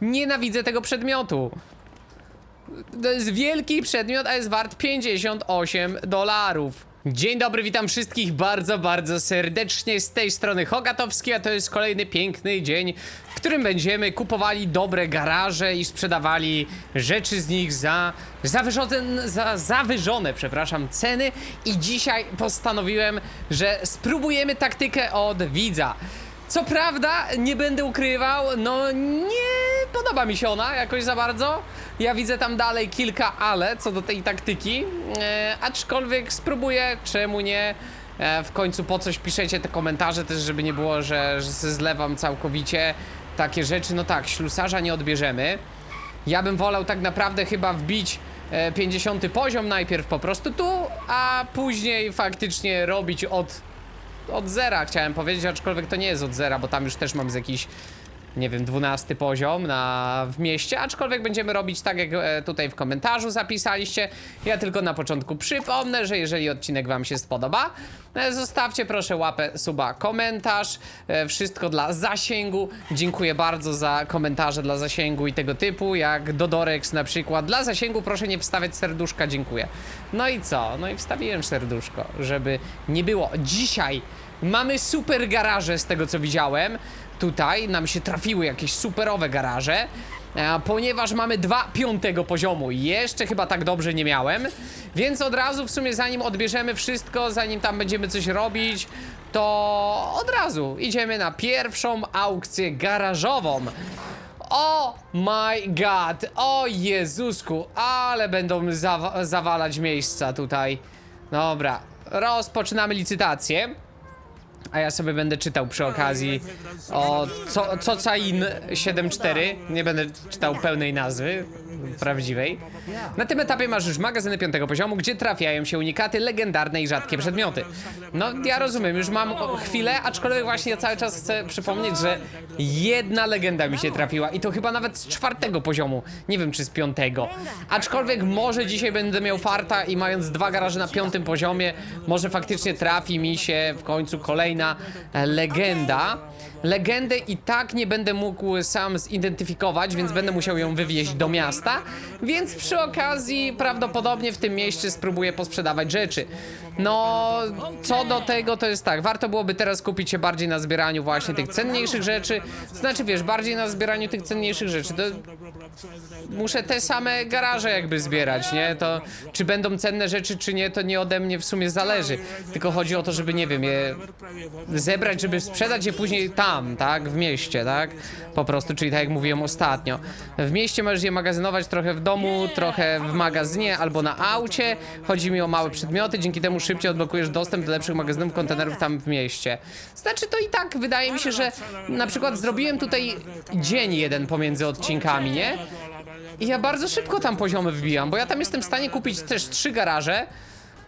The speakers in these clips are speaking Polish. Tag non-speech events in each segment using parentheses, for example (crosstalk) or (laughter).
Nienawidzę tego przedmiotu. To jest wielki przedmiot, a jest wart 58 dolarów. Dzień dobry, witam wszystkich bardzo, bardzo serdecznie z tej strony Hogatowski, a to jest kolejny piękny dzień, w którym będziemy kupowali dobre garaże i sprzedawali rzeczy z nich za zawyżone, za zawyżone, przepraszam, ceny i dzisiaj postanowiłem, że spróbujemy taktykę od widza. Co prawda, nie będę ukrywał, no nie podoba mi się ona jakoś za bardzo. Ja widzę tam dalej kilka ale co do tej taktyki, e, aczkolwiek spróbuję, czemu nie. E, w końcu po coś piszecie te komentarze też, żeby nie było, że, że zlewam całkowicie takie rzeczy. No tak, ślusarza nie odbierzemy. Ja bym wolał tak naprawdę chyba wbić e, 50 poziom najpierw po prostu tu, a później faktycznie robić od od zera chciałem powiedzieć, aczkolwiek to nie jest od zera, bo tam już też mam z jakiś, nie wiem, 12 poziom na, w mieście, aczkolwiek będziemy robić tak, jak e, tutaj w komentarzu zapisaliście. Ja tylko na początku przypomnę, że jeżeli odcinek wam się spodoba, e, zostawcie proszę łapę, suba, komentarz, e, wszystko dla zasięgu. Dziękuję bardzo za komentarze dla zasięgu i tego typu, jak Dodorex na przykład. Dla zasięgu proszę nie wstawiać serduszka, dziękuję. No i co? No i wstawiłem serduszko, żeby nie było. Dzisiaj mamy super garaże z tego co widziałem. Tutaj nam się trafiły jakieś superowe garaże. e, Ponieważ mamy dwa piątego poziomu, jeszcze chyba tak dobrze nie miałem, więc od razu w sumie zanim odbierzemy wszystko, zanim tam będziemy coś robić, to od razu idziemy na pierwszą aukcję garażową. O my god, o Jezusku, ale będą zawa zawalać miejsca tutaj. Dobra, rozpoczynamy licytację. A ja sobie będę czytał przy okazji o co, Cocain 7.4. Nie będę czytał pełnej nazwy prawdziwej. Na tym etapie masz już magazyny piątego poziomu, gdzie trafiają się unikaty, legendarne i rzadkie przedmioty. No, ja rozumiem, już mam chwilę, aczkolwiek właśnie ja cały czas chcę przypomnieć, że jedna legenda mi się trafiła i to chyba nawet z czwartego poziomu. Nie wiem, czy z piątego. Aczkolwiek może dzisiaj będę miał farta i mając dwa garaże na piątym poziomie, może faktycznie trafi mi się w końcu kolejna e, legenda. Legendę i tak nie będę mógł sam zidentyfikować, więc będę musiał ją wywieźć do miasta. Więc przy okazji prawdopodobnie w tym mieście spróbuję posprzedawać rzeczy. No, co do tego to jest tak, warto byłoby teraz kupić się bardziej na zbieraniu właśnie tych cenniejszych rzeczy. Znaczy, wiesz, bardziej na zbieraniu tych cenniejszych rzeczy. To muszę te same garaże jakby zbierać, nie? To czy będą cenne rzeczy, czy nie, to nie ode mnie w sumie zależy. Tylko chodzi o to, żeby, nie wiem, je zebrać, żeby sprzedać je później tam, tak? W mieście, tak? Po prostu, czyli tak jak mówiłem ostatnio. W mieście możesz je magazynować trochę w domu, trochę w magazynie albo na aucie. Chodzi mi o małe przedmioty, dzięki temu szybciej odblokujesz dostęp do lepszych magazynów, kontenerów tam w mieście. Znaczy to i tak wydaje mi się, że na przykład zrobiłem tutaj dzień jeden pomiędzy odcinkami, nie? I ja bardzo szybko tam poziomy wbijam, bo ja tam jestem w stanie kupić też trzy garaże.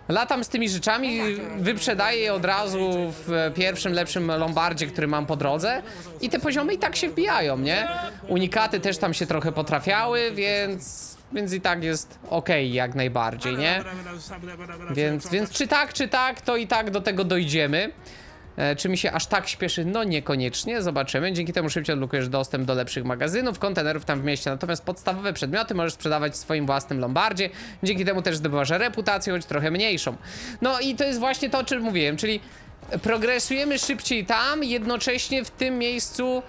Latam z tymi rzeczami, wyprzedaję je od razu w pierwszym lepszym lombardzie, który mam po drodze i te poziomy i tak się wbijają, nie? Unikaty też tam się trochę potrafiały, więc, więc i tak jest okej jak najbardziej, nie? Więc, więc czy tak, czy tak, to i tak do tego dojdziemy. E, Czy mi się aż tak śpieszy? No niekoniecznie, zobaczymy. Dzięki temu szybciej odblokujesz dostęp do lepszych magazynów, kontenerów tam w mieście. Natomiast podstawowe przedmioty możesz sprzedawać w swoim własnym lombardzie. Dzięki temu też zdobywasz reputację, choć trochę mniejszą. No i to jest właśnie to, o czym mówiłem, czyli progresujemy szybciej tam, jednocześnie w tym miejscu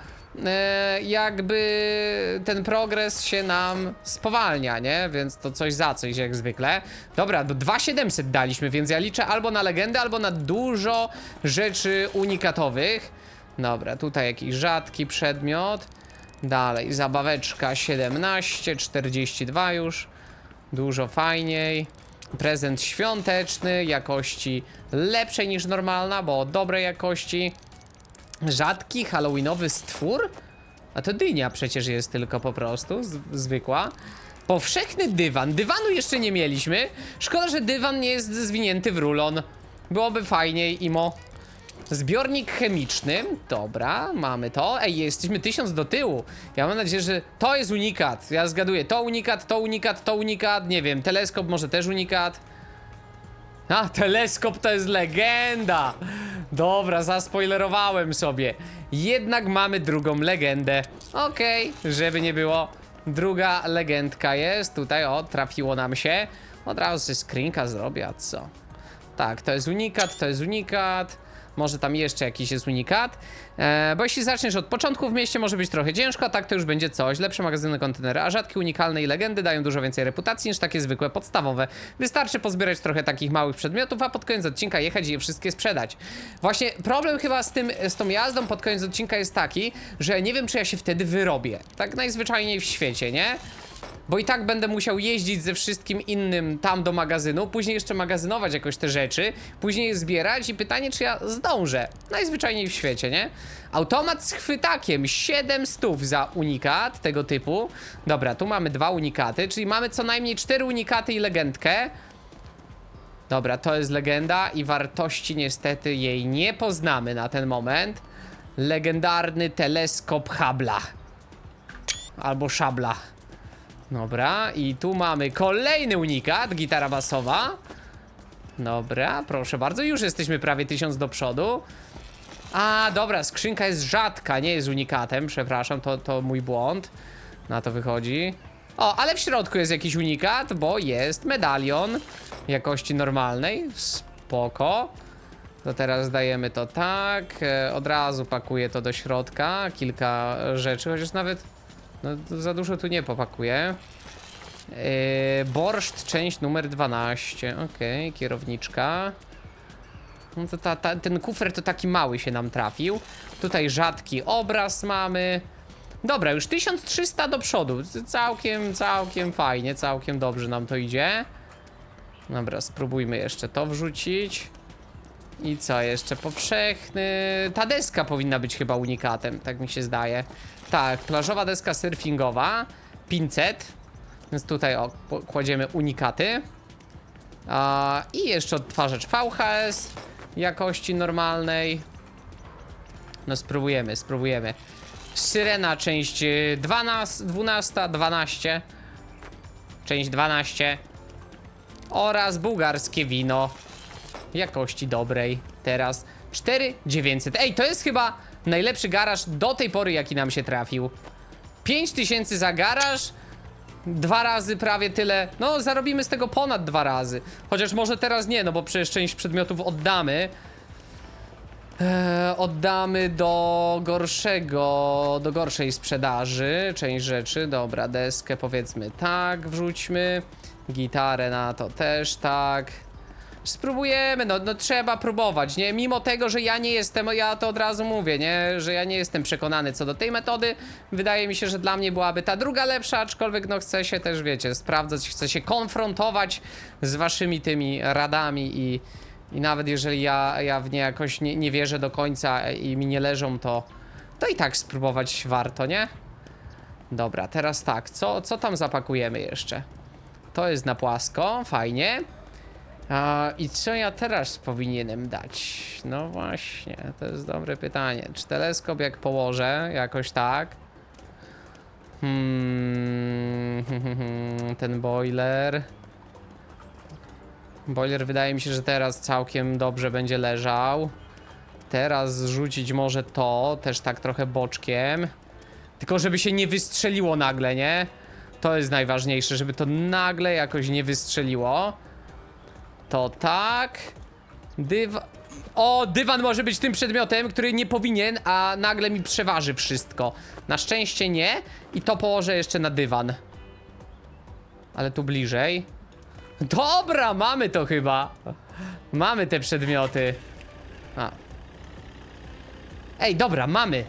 jakby ten progres się nam spowalnia, nie? Więc to coś za coś jak zwykle. Dobra, do 2700 daliśmy, więc ja liczę albo na legendę, albo na dużo rzeczy unikatowych. Dobra, tutaj jakiś rzadki przedmiot. Dalej, zabaweczka 17, 42 już. Dużo fajniej. Prezent świąteczny, jakości lepszej niż normalna, bo dobrej jakości. Rzadki halloweenowy stwór? A to dynia przecież jest tylko po prostu, zwykła. Powszechny dywan. Dywanu jeszcze nie mieliśmy. Szkoda, że dywan nie jest zwinięty w rulon. Byłoby fajniej, imo. Zbiornik chemiczny. Dobra, mamy to. Ej, jesteśmy tysiąc do tyłu. Ja mam nadzieję, że to jest unikat. Ja zgaduję. To unikat, to unikat, to unikat. Nie wiem, teleskop może też unikat. A, teleskop to jest legenda! Dobra, zaspoilerowałem sobie. Jednak mamy drugą legendę. Okej, żeby nie było. Druga legendka jest. Tutaj, o, trafiło nam się. Od razu sobie screenka zrobię, a co? Tak, to jest unikat, to jest unikat. Może tam jeszcze jakiś jest unikat. E, bo jeśli zaczniesz od początku w mieście, może być trochę ciężko, a tak to już będzie coś. Lepsze magazyny kontenery, a rzadkie, unikalne i legendy dają dużo więcej reputacji niż takie zwykłe, podstawowe. Wystarczy pozbierać trochę takich małych przedmiotów, a pod koniec odcinka jechać i je wszystkie sprzedać. Właśnie problem chyba z tym, z tą jazdą pod koniec odcinka jest taki, że nie wiem, czy ja się wtedy wyrobię. Tak najzwyczajniej w świecie, nie? Bo i tak będę musiał jeździć ze wszystkim innym tam do magazynu, później jeszcze magazynować jakoś te rzeczy, później je zbierać i pytanie, czy ja zdążę. Najzwyczajniej w świecie, nie? Automat z chwytakiem, 7 stów za unikat tego typu. Dobra, tu mamy dwa unikaty, czyli mamy co najmniej 4 unikaty i legendkę. Dobra, to jest legenda i wartości niestety jej nie poznamy na ten moment. Legendarny teleskop Habla. Albo Szabla. Dobra, i tu mamy kolejny unikat, gitara basowa. Dobra, proszę bardzo, już jesteśmy prawie tysiąc do przodu. A, dobra, skrzynka jest rzadka, nie jest unikatem, przepraszam, to, to mój błąd. Na to wychodzi. O, ale w środku jest jakiś unikat, bo jest medalion jakości normalnej. Spoko. To teraz dajemy to tak. e, Od razu pakuję to do środka. Kilka rzeczy, chociaż nawet no, za dużo tu nie popakuję. Yy, borszt, część numer 12. Okej, kierowniczka. No to ta, ta, ten kufer to taki mały się nam trafił. Tutaj rzadki obraz mamy. Dobra, już 1300 do przodu. Całkiem, całkiem fajnie, całkiem dobrze nam to idzie. Dobra, spróbujmy jeszcze to wrzucić. I co jeszcze? Powszechny. Ta deska powinna być chyba unikatem, tak mi się zdaje. Tak, plażowa deska surfingowa. 500. Więc tutaj o, kładziemy unikaty. A, I jeszcze odtwarzacz VHS jakości normalnej. No spróbujemy, spróbujemy. Syrena, część y, 12, 12, 12. Część 12. Oraz bułgarskie wino jakości dobrej. Teraz 4900. Ej, to jest chyba najlepszy garaż do tej pory, jaki nam się trafił. 5000 za garaż. Dwa razy prawie tyle. No, zarobimy z tego ponad dwa razy. Chociaż może teraz nie, no bo przecież część przedmiotów oddamy. Eee, oddamy do gorszego, do gorszej sprzedaży część rzeczy. Dobra, deskę powiedzmy tak, wrzućmy. Gitarę na to też tak. Spróbujemy, no, no trzeba próbować, nie? Mimo tego, że ja nie jestem, ja to od razu mówię, nie? Że ja nie jestem przekonany co do tej metody. Wydaje mi się, że dla mnie byłaby ta druga lepsza, aczkolwiek no chcę się też, wiecie, sprawdzać, chcę się konfrontować z waszymi tymi radami i, i nawet jeżeli ja, ja w nie jakoś nie, nie wierzę do końca i mi nie leżą, to, to i tak spróbować warto, nie? Dobra, teraz tak, co, co tam zapakujemy jeszcze? To jest na płasko, fajnie. A, I co ja teraz powinienem dać? No właśnie, to jest dobre pytanie. Czy teleskop jak położę, jakoś tak? Hmm, (laughs) ten boiler. Boiler wydaje mi się, że teraz całkiem dobrze będzie leżał. Teraz zrzucić może to, też tak trochę boczkiem. Tylko żeby się nie wystrzeliło nagle, nie? To jest najważniejsze, żeby to nagle jakoś nie wystrzeliło. To tak. Dywan. O, dywan może być tym przedmiotem, który nie powinien, a nagle mi przeważy wszystko. Na szczęście nie. I to położę jeszcze na dywan. Ale tu bliżej. Dobra, mamy to chyba. Mamy te przedmioty. A. Ej, dobra, mamy.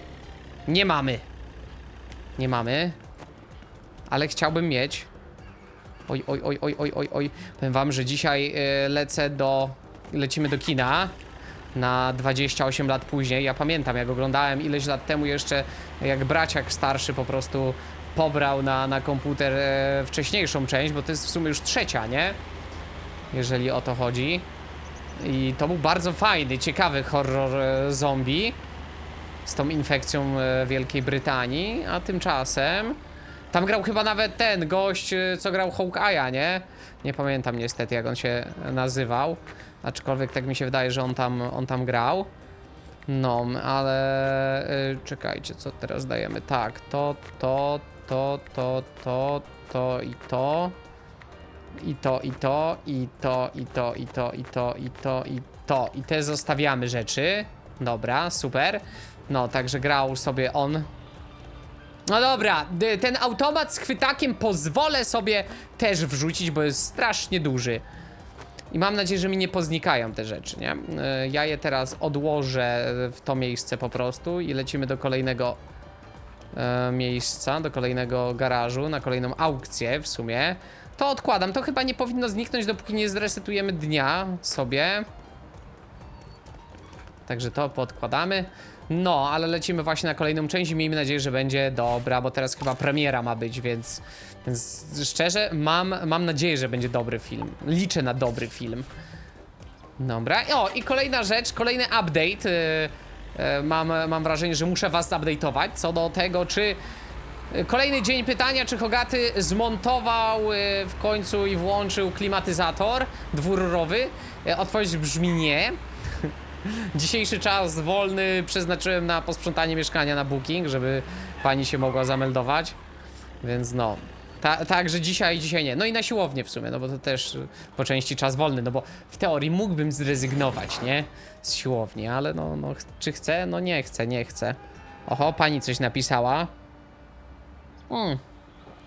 Nie mamy. Nie mamy. Ale chciałbym mieć. Oj, oj, oj, oj, oj, oj, oj. Powiem wam, że dzisiaj y, lecę do... Lecimy do kina na 28 lat później. Ja pamiętam, jak oglądałem ileś lat temu jeszcze, jak braciak starszy po prostu pobrał na, na komputer e, wcześniejszą część, bo to jest w sumie już trzecia, nie? Jeżeli o to chodzi. I to był bardzo fajny, ciekawy horror e, zombie z tą infekcją e, Wielkiej Brytanii, a tymczasem tam grał chyba nawet ten gość, e, co grał Hawkeye'a, nie? Nie pamiętam niestety, jak on się nazywał. Aczkolwiek tak mi się wydaje, że on tam, on tam grał. No, ale y, czekajcie, co teraz dajemy? Tak, to, to, to, to, to, to i to. I to, i to, i to, i to, i to, i to, i to, i to. I te zostawiamy rzeczy. Dobra, super. No, także grał sobie on. No dobra, ten automat z chwytakiem pozwolę sobie też wrzucić, bo jest strasznie duży. I mam nadzieję, że mi nie poznikają te rzeczy, nie? E, Ja je teraz odłożę w to miejsce po prostu i lecimy do kolejnego e, miejsca, do kolejnego garażu, na kolejną aukcję w sumie. To odkładam, to chyba nie powinno zniknąć, dopóki nie zresetujemy dnia sobie. Także to podkładamy. No, ale lecimy właśnie na kolejną część i miejmy nadzieję, że będzie dobra, bo teraz chyba premiera ma być, więc, więc szczerze mam, mam nadzieję, że będzie dobry film. Liczę na dobry film. Dobra. O, i kolejna rzecz, kolejny update. Yy, yy, mam, mam wrażenie, że muszę was update'ować co do tego, czy kolejny dzień pytania, czy Hogaty zmontował yy, w końcu i włączył klimatyzator dwururowy. Yy, odpowiedź brzmi nie. (laughs) Dzisiejszy czas wolny przeznaczyłem na posprzątanie mieszkania na booking, żeby pani się mogła zameldować. Więc no. Ta, także dzisiaj, dzisiaj nie. No i na siłownię w sumie, no bo to też po części czas wolny, no bo w teorii mógłbym zrezygnować, nie? Z siłowni, ale no, no czy chcę? No nie chcę, nie chcę. Oho, pani coś napisała. Hmm.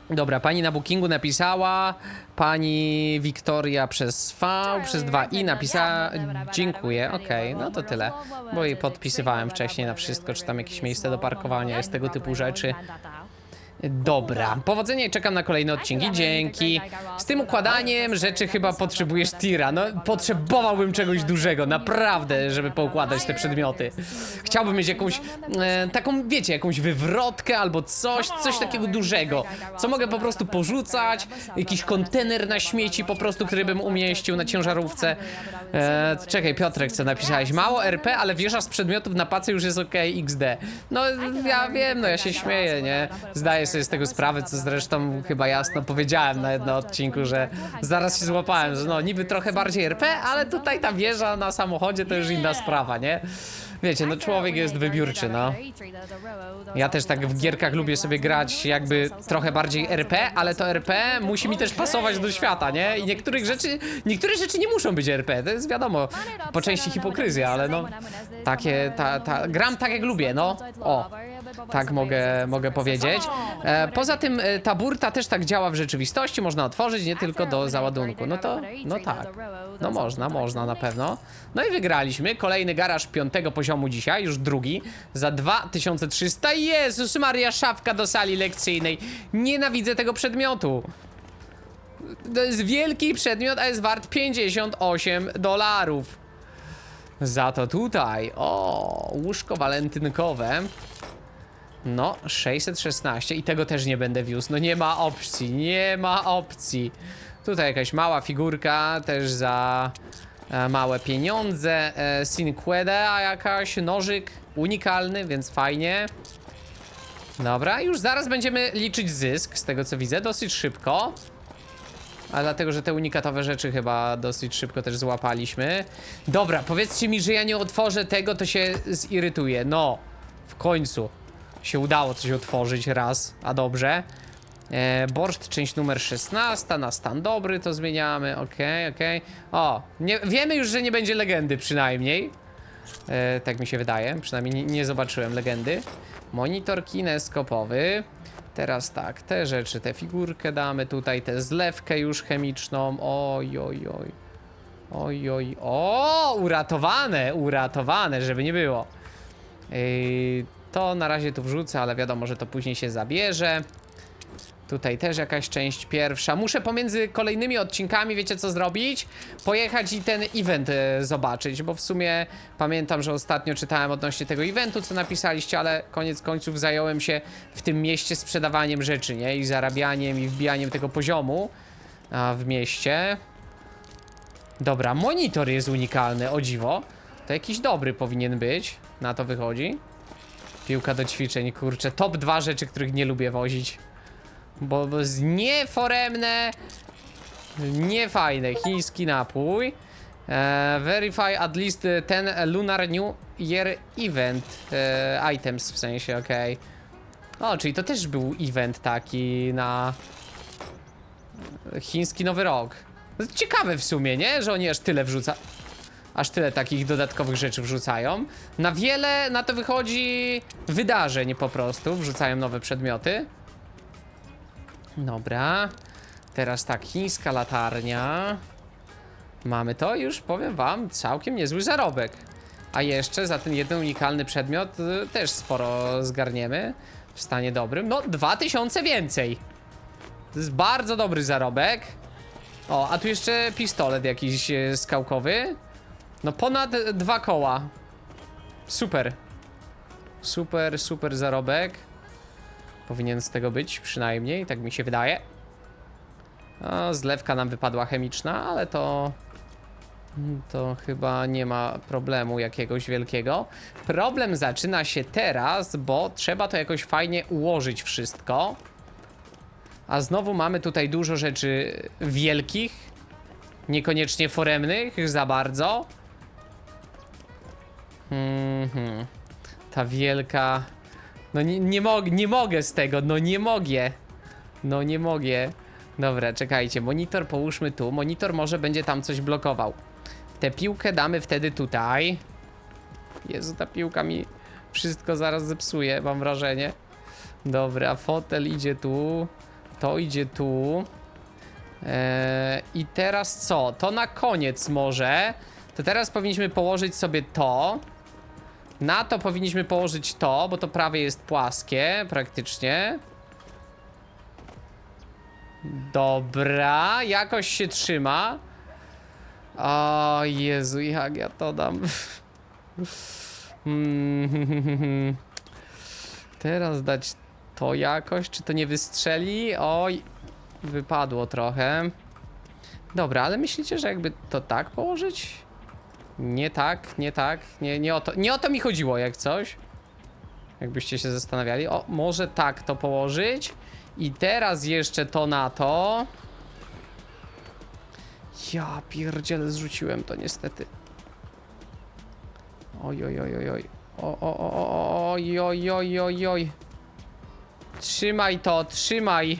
Dobra, pani na bookingu napisała, pani Wiktoria przez V, przez 2i napisała dziękuję, okej, no to tyle. Bo jej podpisywałem wcześniej na wszystko, czy tam jakieś miejsce do parkowania jest tego typu rzeczy. Dobra, powodzenia i czekam na kolejne odcinki, dzięki. Z tym układaniem rzeczy chyba potrzebujesz tira, no potrzebowałbym czegoś dużego, naprawdę, żeby poukładać te przedmioty. Chciałbym mieć jakąś, e, taką, wiecie, jakąś wywrotkę albo coś, coś takiego dużego, co mogę po prostu porzucać, jakiś kontener na śmieci po prostu, który bym umieścił na ciężarówce. E, czekaj, Piotrek, co napisałeś? Mało RP, ale wieża z przedmiotów na pacy już jest ok, XD. No ja wiem, no ja się śmieję, nie? Zdaję sobie z tego sprawę, co zresztą chyba jasno powiedziałem na jednym odcinku, że zaraz się złapałem, że no niby trochę bardziej RP, ale tutaj ta wieża na samochodzie to już inna sprawa, nie? Wiecie, no człowiek jest wybiórczy, no. Ja też tak w gierkach lubię sobie grać jakby trochę bardziej RP, ale to RP musi mi też pasować do świata, nie? I niektórych rzeczy, niektóre rzeczy nie muszą być RP, to jest wiadomo, po części hipokryzja, ale no, takie, ta, ta, gram tak jak lubię, no, o, tak mogę, mogę powiedzieć. E, poza tym e, ta burta też tak działa w rzeczywistości, można otworzyć nie tylko do załadunku, no to, no tak, no można, można na pewno. No i wygraliśmy, kolejny garaż piątego poziomu dzisiaj, już drugi, za 2300, Jezus Maria, szafka do sali lekcyjnej, nienawidzę tego przedmiotu. To jest wielki przedmiot, a jest wart 58 dolarów. Za to tutaj, o, łóżko walentynkowe. No, 616 i tego też nie będę wiózł. No nie ma opcji, nie ma opcji. Tutaj jakaś mała figurka, też za e, małe pieniądze. E, Sinqueda jakaś, nożyk unikalny, więc fajnie. Dobra, już zaraz będziemy liczyć zysk, z tego co widzę, dosyć szybko. A dlatego, że te unikatowe rzeczy chyba dosyć szybko też złapaliśmy. Dobra, powiedzcie mi, że ja nie otworzę tego, to się zirytuję. No, w końcu się udało coś otworzyć raz, a dobrze. E, borszt, część numer 16, na stan dobry to zmieniamy, okej, okej. O, nie, wiemy już, że nie będzie legendy przynajmniej. E, tak mi się wydaje, przynajmniej nie, nie zobaczyłem legendy. Monitor kineskopowy. Teraz tak, te rzeczy, tę figurkę damy tutaj, tę zlewkę już chemiczną. Oj, oj, oj. Oj, oj, o, uratowane, uratowane, żeby nie było. Yy, to na razie tu wrzucę, ale wiadomo, że to później się zabierze. Tutaj też jakaś część pierwsza. Muszę pomiędzy kolejnymi odcinkami, wiecie co zrobić? Pojechać i ten event e, zobaczyć, bo w sumie pamiętam, że ostatnio czytałem odnośnie tego eventu, co napisaliście, ale koniec końców zająłem się w tym mieście sprzedawaniem rzeczy, nie? I zarabianiem i wbijaniem tego poziomu a, w mieście. Dobra, monitor jest unikalny, o dziwo. To jakiś dobry powinien być, na to wychodzi. Piłka do ćwiczeń, kurczę, top dwa rzeczy, których nie lubię wozić. Bo, bo jest nieforemne, niefajne. Chiński napój. E, verify at least ten Lunar New Year Event e, items, w sensie, okej. O, czyli to też był event taki na chiński Nowy Rok. Ciekawe w sumie, nie? Że oni aż tyle wrzuca... Aż tyle takich dodatkowych rzeczy wrzucają. Na wiele na to wychodzi wydarzeń po prostu. Wrzucają nowe przedmioty. Dobra. Teraz tak, chińska latarnia. Mamy to już, powiem wam, całkiem niezły zarobek. A jeszcze za ten jeden unikalny przedmiot y, też sporo zgarniemy. W stanie dobrym. No, 2000 więcej. To jest bardzo dobry zarobek. O, a tu jeszcze pistolet jakiś e, skałkowy. No ponad dwa koła. Super. Super, super zarobek. Powinien z tego być przynajmniej, tak mi się wydaje. O, zlewka nam wypadła chemiczna, ale to... To chyba nie ma problemu jakiegoś wielkiego. Problem zaczyna się teraz, bo trzeba to jakoś fajnie ułożyć wszystko. A znowu mamy tutaj dużo rzeczy wielkich, niekoniecznie foremnych za bardzo. Mhm. Ta wielka. No nie, nie, mog nie mogę z tego, no nie mogę. No nie mogę. Dobra, czekajcie, monitor połóżmy tu. Monitor może będzie tam coś blokował. Tę piłkę damy wtedy tutaj. Jezu, ta piłka mi wszystko zaraz zepsuje, mam wrażenie. Dobra, fotel idzie tu. To idzie tu. Eee, I teraz co? To na koniec może. To teraz powinniśmy położyć sobie to. Na to powinniśmy położyć to, bo to prawie jest płaskie, praktycznie. Dobra, jakoś się trzyma. O Jezu, jak ja to dam. (laughs) Teraz dać to jakoś, czy to nie wystrzeli? Oj, wypadło trochę. Dobra, ale myślicie, że jakby to tak położyć? Nie tak, nie tak, nie, nie, o to, nie o to mi chodziło, jak coś. Jakbyście się zastanawiali. O, może tak to położyć. I teraz jeszcze to na to. Ja pierdziele, zrzuciłem to niestety. Oj, oj, oj, oj, oj. O, o, o, o, oj, oj, oj, oj, oj. Trzymaj to, trzymaj.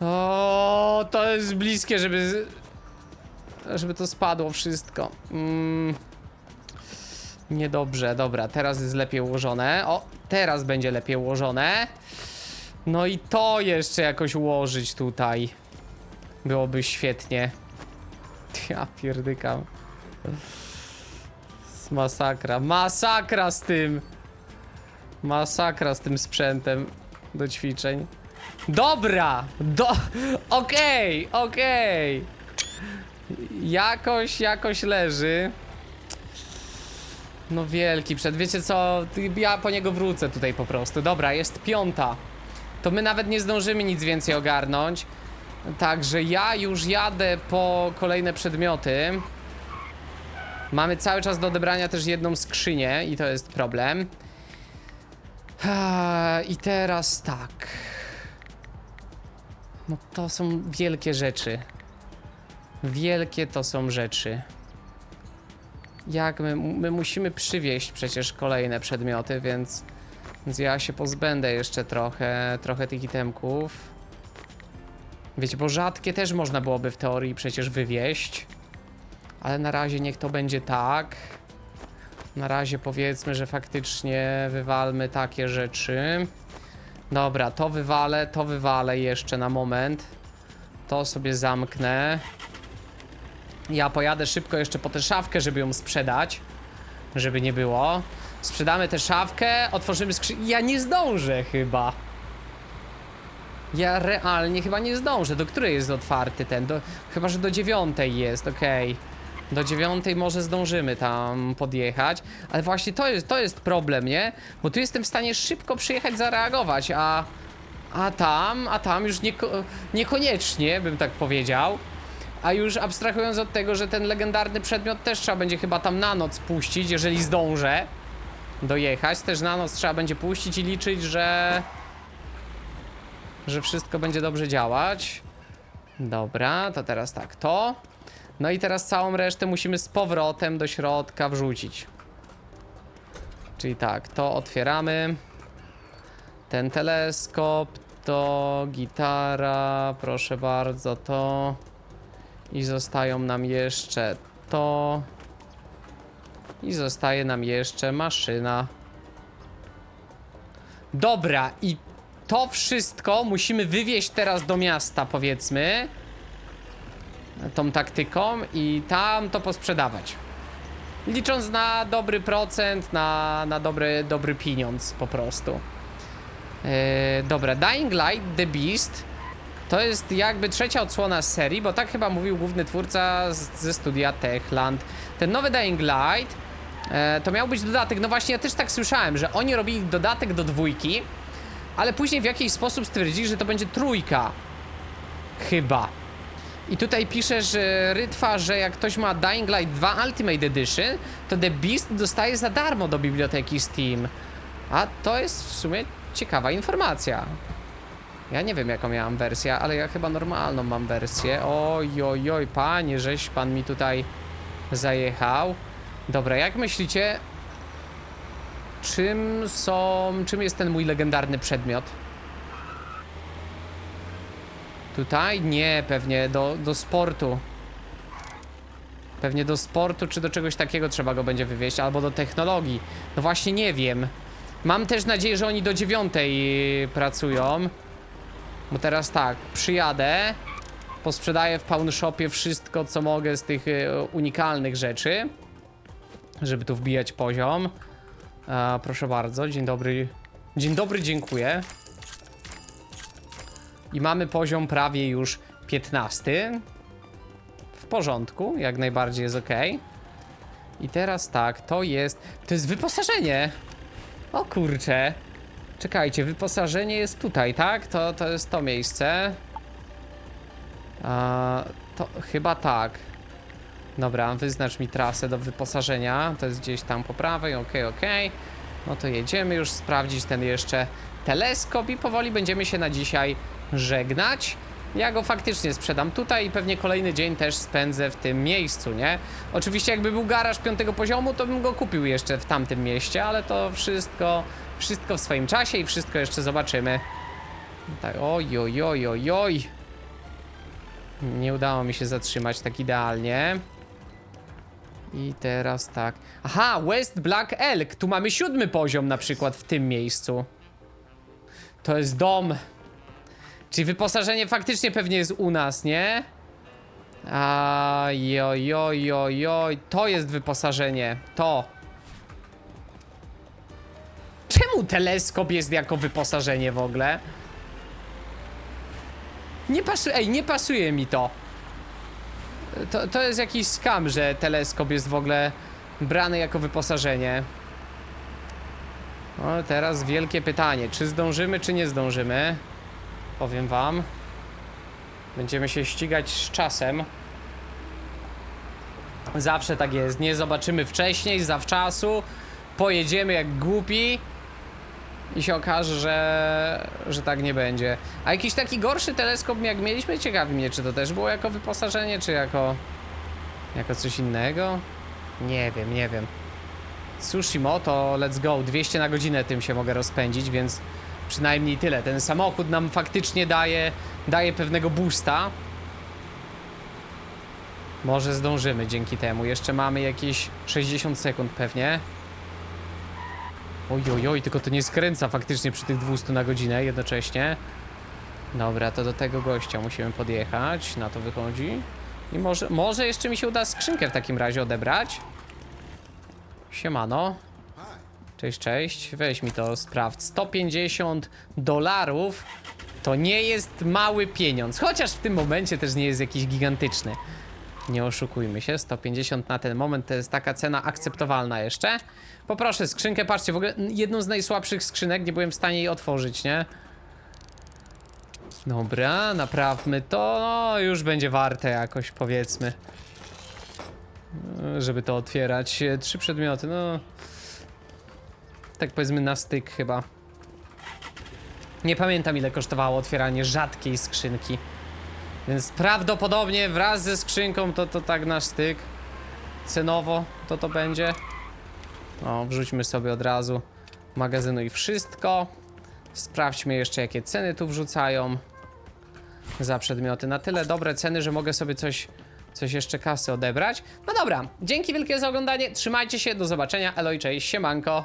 O, to jest bliskie, żeby... Żeby to spadło wszystko. Mm. Niedobrze, dobra, teraz jest lepiej ułożone. O, teraz będzie lepiej ułożone. No i to jeszcze jakoś ułożyć tutaj. Byłoby świetnie. (laughs) Ja pierdykam. Masakra. Masakra z tym! Masakra z tym sprzętem do ćwiczeń. Dobra! Do... (laughs) Okej, okej. Jakoś, jakoś leży. No wielki przed. Wiecie co? Ja po niego wrócę tutaj po prostu. Dobra, jest piąta. To my nawet nie zdążymy nic więcej ogarnąć. Także ja już jadę po kolejne przedmioty. Mamy cały czas do odebrania też jedną skrzynię i to jest problem. Eee, I teraz tak. No to są wielkie rzeczy. Wielkie to są rzeczy. Jak my, my musimy przywieźć przecież kolejne przedmioty, więc, więc ja się pozbędę jeszcze trochę, trochę tych itemków. Wiecie, bo rzadkie też można byłoby w teorii przecież wywieźć. Ale na razie niech to będzie tak. Na razie powiedzmy, że faktycznie wywalmy takie rzeczy. Dobra, to wywalę, to wywalę jeszcze na moment. To sobie zamknę. Ja pojadę szybko jeszcze po tę szafkę, żeby ją sprzedać. Żeby nie było. Sprzedamy tę szafkę, otworzymy skrzynię. Ja nie zdążę chyba. Ja realnie chyba nie zdążę. Do której jest otwarty ten? Do, chyba, że do dziewiątej jest, okej. Do dziewiątej może zdążymy tam podjechać. Ale właśnie to jest, to jest problem, nie? Bo tu jestem w stanie szybko przyjechać, zareagować, a... A tam, a tam już nieko, niekoniecznie, bym tak powiedział. A już abstrahując od tego, że ten legendarny przedmiot też trzeba będzie chyba tam na noc puścić, jeżeli zdążę dojechać. Też na noc trzeba będzie puścić i liczyć, że... Że wszystko będzie dobrze działać. Dobra, to teraz tak, to. No i teraz całą resztę musimy z powrotem do środka wrzucić. Czyli tak, to otwieramy. Ten teleskop, to gitara, proszę bardzo, to. I zostają nam jeszcze to. I zostaje nam jeszcze maszyna. Dobra, i to wszystko musimy wywieźć teraz do miasta, powiedzmy. Tą taktyką i tam to posprzedawać. Licząc na dobry procent, na, na dobry, dobry pieniądz po prostu. Eee, dobra, Dying Light The Beast to jest jakby trzecia odsłona serii, bo tak chyba mówił główny twórca z, ze studia Techland. Ten nowy Dying Light e, to miał być dodatek. No właśnie, ja też tak słyszałem, że oni robili dodatek do dwójki, ale później w jakiś sposób stwierdzili, że to będzie trójka. Chyba. I tutaj pisze, że Rytwa, że jak ktoś ma Dying Light 2 Ultimate Edition, to The Beast dostaje za darmo do biblioteki Steam. A to jest w sumie ciekawa informacja. Ja nie wiem jaką miałam wersję, ale ja chyba normalną mam wersję. Oj, oj, oj, panie, żeś pan mi tutaj zajechał. Dobra, jak myślicie, czym są, czym jest ten mój legendarny przedmiot? Tutaj? Nie, pewnie do, do sportu. Pewnie do sportu, czy do czegoś takiego trzeba go będzie wywieźć, albo do technologii. No właśnie nie wiem. Mam też nadzieję, że oni do dziewiątej pracują. Bo teraz tak, przyjadę, posprzedaję w Pawn Shopie wszystko, co mogę z tych y, unikalnych rzeczy, żeby tu wbijać poziom. A, proszę bardzo, dzień dobry. Dzień dobry, dziękuję. I mamy poziom prawie już 15. W porządku, jak najbardziej jest ok. I teraz tak, to jest. To jest wyposażenie. O kurcze. Czekajcie, wyposażenie jest tutaj, tak? To, to jest to miejsce. A, to chyba tak. Dobra, wyznacz mi trasę do wyposażenia. To jest gdzieś tam po prawej, okej, okej. No to jedziemy już sprawdzić ten jeszcze teleskop i powoli będziemy się na dzisiaj żegnać. Ja go faktycznie sprzedam tutaj i pewnie kolejny dzień też spędzę w tym miejscu, nie? Oczywiście jakby był garaż piątego poziomu, to bym go kupił jeszcze w tamtym mieście, ale to wszystko, wszystko w swoim czasie i wszystko jeszcze zobaczymy. Tak, oj, oj, oj, oj, oj. Nie udało mi się zatrzymać tak idealnie. I teraz tak. Aha, West Black Elk. Tu mamy siódmy poziom na przykład w tym miejscu. To jest dom. Czyli wyposażenie faktycznie pewnie jest u nas, nie? A joj, joj, joj, joj. To jest wyposażenie. To. Czemu teleskop jest jako wyposażenie w ogóle? Nie pasuje, ej, nie pasuje mi to. To, to jest jakiś skam, że teleskop jest w ogóle brany jako wyposażenie. O, teraz wielkie pytanie, czy zdążymy, czy nie zdążymy? Powiem wam. Będziemy się ścigać z czasem. Zawsze tak jest, nie zobaczymy wcześniej, zawczasu. Pojedziemy jak głupi. I się okaże, że, że tak nie będzie. A jakiś taki gorszy teleskop jak mieliśmy? Ciekawi mnie, czy to też było jako wyposażenie, czy jako, jako coś innego? Nie wiem, nie wiem. Tsushimo to let's go, 200 na godzinę tym się mogę rozpędzić, więc przynajmniej tyle. Ten samochód nam faktycznie daje, daje pewnego boosta. Może zdążymy dzięki temu. Jeszcze mamy jakieś 60 sekund pewnie. Oj, oj, oj, tylko to nie skręca faktycznie przy tych 200 na godzinę jednocześnie. Dobra, to do tego gościa musimy podjechać, na to wychodzi. I może, może jeszcze mi się uda skrzynkę w takim razie odebrać. Siemano. Cześć, cześć. Weź mi to sprawdź. 150 dolarów to nie jest mały pieniądz. Chociaż w tym momencie też nie jest jakiś gigantyczny. Nie oszukujmy się, 150 na ten moment to jest taka cena akceptowalna jeszcze. Poproszę skrzynkę, patrzcie, w ogóle jedną z najsłabszych skrzynek, nie byłem w stanie jej otworzyć, nie? Dobra, naprawmy to, no już będzie warte jakoś, powiedzmy. Żeby to otwierać. Trzy przedmioty, no... Tak powiedzmy na styk chyba. Nie pamiętam ile kosztowało otwieranie rzadkiej skrzynki. Więc prawdopodobnie wraz ze skrzynką to, to tak nasz styk. Cenowo to to będzie. O, wrzućmy sobie od razu magazynu i wszystko. Sprawdźmy jeszcze jakie ceny tu wrzucają za przedmioty. Na tyle dobre ceny, że mogę sobie coś, coś jeszcze kasy odebrać. No dobra, dzięki wielkie za oglądanie. Trzymajcie się, do zobaczenia. Elo i cześć, siemanko.